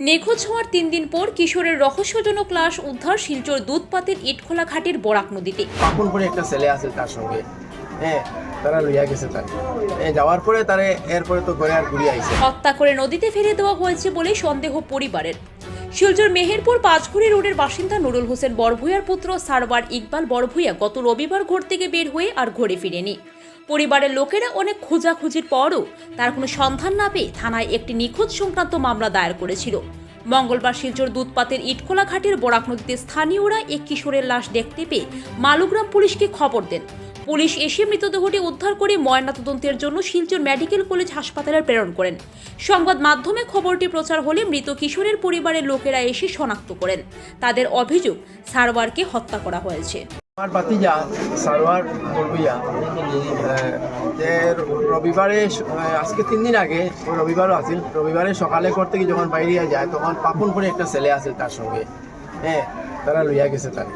নিখোঁজ হওয়ার তিন দিন পর কিশোরের রহস্যজনক লাশ উদ্ধার শিলচর দুধপাতের ইটখোলা ঘাটের বরাক নদীতে। করে একটা ছেলে আছে তার সঙ্গে। হ্যাঁ তারা লইয়া গেছে তার হ্যাঁ, যাওয়ার পরে তারে এরপরে তো ঘরে আর ঘুরিয়ে আইছে। হত্যা করে নদীতে ফেলে দেওয়া হয়েছে বলে সন্দেহ পরিবারের। শিলচর মেহেরপুর পাঁচঘড়ি রোডের বাসিন্দা নুরুল হোসেন বড়ভূয়ার পুত্র সারওয়ার ইকবাল বড়ভূয়া গত রবিবার ঘর থেকে বের হয়ে আর ঘরে ফিরেনি। পরিবারের লোকেরা অনেক খোঁজাখুঁজির পরও তার কোনো সন্ধান না পেয়ে থানায় একটি নিখোঁজ সংক্রান্ত মামলা দায়ের করেছিল। মঙ্গলবার শিলচর দুধপাতের ইটকোলা ঘাটের বরাক নদীতে স্থানীয়রা এক কিশোরের লাশ দেখতে পেয়ে মালুগ্রাম পুলিশকে খবর দেন। পুলিশ এসে মৃতদেহটি উদ্ধার করে ময়নাতদন্তের জন্য শিলচর মেডিকেল কলেজ হাসপাতালে প্রেরণ করেন। সংবাদ মাধ্যমে খবরটি প্রচার হলে মৃত কিশোরের পরিবারের লোকেরা এসে শনাক্ত করেন। তাদের অভিযোগ সারওয়ারকে হত্যা করা হয়েছে। আমার বাতিজা সারোয়ার বড়বইয়া যে রবিবারে আজকে তিন দিন আগে, রবিবারও আছিল, রবিবারে সকালে করতে গিয়ে যখন বাইরে যায়, তখন পাপন করে একটা ছেলে আছে তার সঙ্গে। হ্যাঁ তারা লইয়া গেছে তার।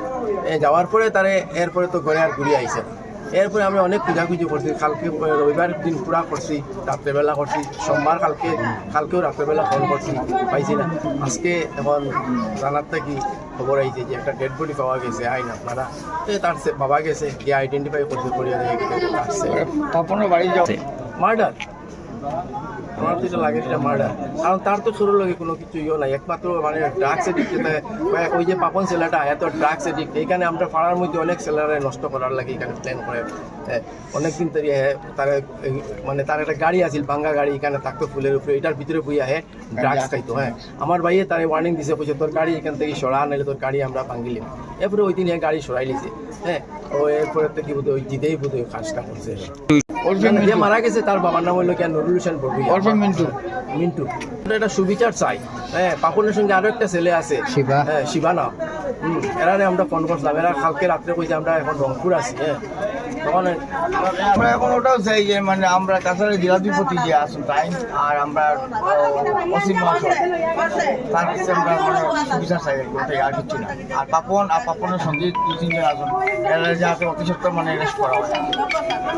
যাওয়ার পরে তারে, এরপরে তো ঘরে আর ঘুরিয়ে আইসে না। এরপরে আমি অনেক খুঁজাখুঁজি করছি। কালকে রবিবার দিন পুরা করছি রাত্রেবেলা করছি সোমবার কালকে কালকেও রাত্রেবেলা ফোন করছি পাইছি না। আজকে এখন জানার থাকি খবর আইছে যে একটা ডেড বডি পাওয়া গেছে আইন আপনারা তো তার সে- বাবা গেছে গিয়ে আইডেন্টিফাই করছে করিয়া আসছে বাড়ি যাও। মার্ডার আমার এটা লাগে এটা মার্ডার কারণ তার তো শুরু লাগে কোনো কিছু ইয়ে নাই। একমাত্র মানে ড্রাগস এডিক্ট ওই যে পাপন ছেলেটা, এত ড্রাগস এডিক্ট এইখানে আমরা পাড়ার মধ্যে অনেক ছেলেরা নষ্ট করার লাগে এখানে প্ল্যান করে। অনেকদিন ধরে হ্যাঁ তার মানে তার একটা গাড়ি আছিল, ভাঙ্গা গাড়ি, এখানে থাকতো ফুলের উপরে। এটার ভিতরে বইয়া হ্যাঁ ড্রাগস খাইতো হ্যাঁ। আমার ভাইয়ে তার ওয়ার্নিং দিছে বলছে তোর গাড়ি এখান থেকে সরা নাহলে তোর গাড়ি আমরা ভাঙ্গিলাম। এরপরে ওই দিন গাড়ি সরাই লিছে হ্যাঁ। ও এরপরে থেকে বোধ ওই জিতেই বোধ ওই কাজটা করছে। যে মারা গেছে তার বাবার নাম হলো কি নুরুল হোসেন বড়ুইয়া অর্জুন মিন্টু। মিন্টু। এটা সুবিচার চাই। হ্যাঁ পাপনের সঙ্গে আরও একটা ছেলে আছে। শিবা। হ্যাঁ শিবা নাম এরারে আমরা ফোন করছিলাম। এরা কালকে রাত্রে কইছে আমরা এখন রংপুর আছি হ্যাঁ। তখন আমরা এখন ওটাও চাই যে মানে আমরা তাছাড়া জেলাধিপতি যে আসুন তাই আর আমরা অসীম মহাশয় তার কাছে আমরা মানে সুবিধা চাই ওটাই আর কিছু না। আর পাপন আর পাপনের সঙ্গে দু তিনজন আসুন এরা যাতে অতি সত্তর মানে অ্যারেস্ট করা হয়।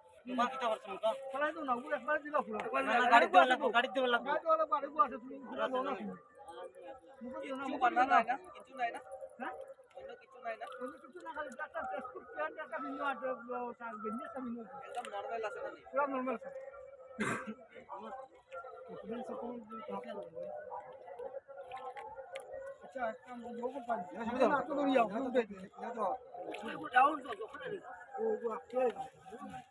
না দিন তে তো আগে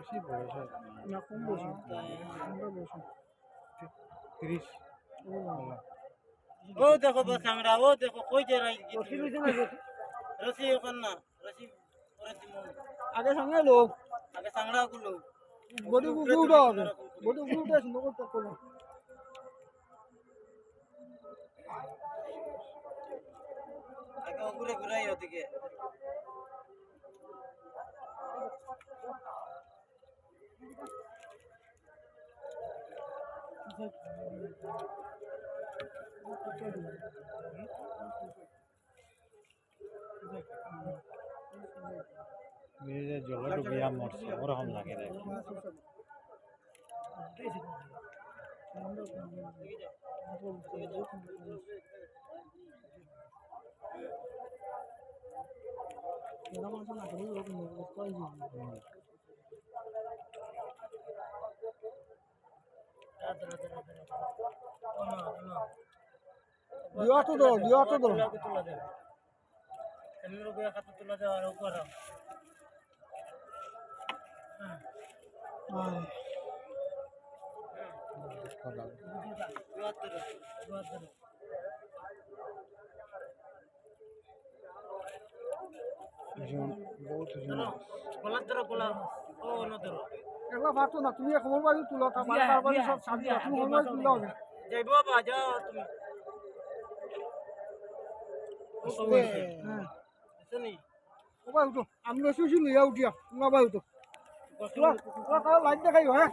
তুই প্যাক করবা না কম বসে আমরা বসে তিরিশ। ও দেখো বস আমরা ও দেখো কই যে? রসি ওখান না রসি আগে সঙ্গে লোক। আগে সাংড়া গুলো বডি উপরে উঠা হবে বডি উপরে উঠে সুন্দর করে প্যাক করবা আগে ঘুরে ঘুরাই ওদিকে। জলটো বিয়া মরছে ওরকম লাগে দিওয়া তো ধরো তুলা দেন এমনি রোগে খাতে তুলা দেওয়া আর উপরে হ্যাঁ। চুয়াত্তর চুয়াত্তর গলার ধরো গলা ও ন ধরো একলা পারতো না তুমি খবর পাই তুলো তা বারে বারে সব সাজি তুমি খবর পাই তুলো। হবে যাইব বাবা তুমি। হ্যাঁ। শুনি। উঠো আমি এসে এসে লইয়া উঠিয়া। তুমি ভাই উঠো। লাইট তোরা হ্যাঁ?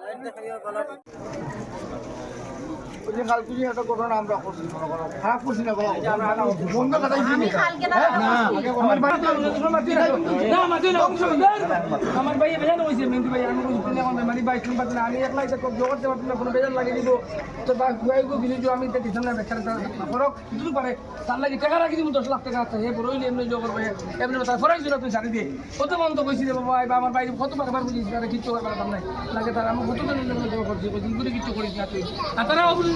লাইট দেখাইও ওই যে খালকুজি একটা ঘটনা আমরা করছি মনে করো। খারাপ করছি না কোনো বন্ধ কথা আমার বাড়িতে আমার ভাই বেজান হয়েছে মেহেন্দি ভাই আমি মেমারি বাইক কিনবার না আমি একলাই তো জগৎ দেওয়ার না কোনো বেজান লাগিয়ে দিব। তো বা গো আমি তো দিতাম না বেকার ফরক। কিছু পারে তার লাগে টাকা রাখি দিব দশ লাখ টাকা আছে। হে বড় এমনি জগৎ ভাই এমনি তার ফরাই ছিল তুই সারি দিয়ে কত মন্ত কইছি বাবা আমার বাইরে কত বার বুঝিস তারা কিচ্ছু করবার পারতাম না লাগে তার আমি কত জন জমা করছি ঘুরে করিস না তুই। আর তারা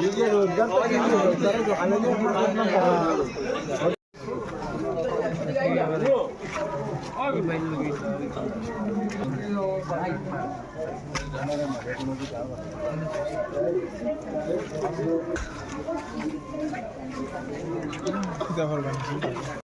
ये रोजगार रोजगार जो हाल में Gracias.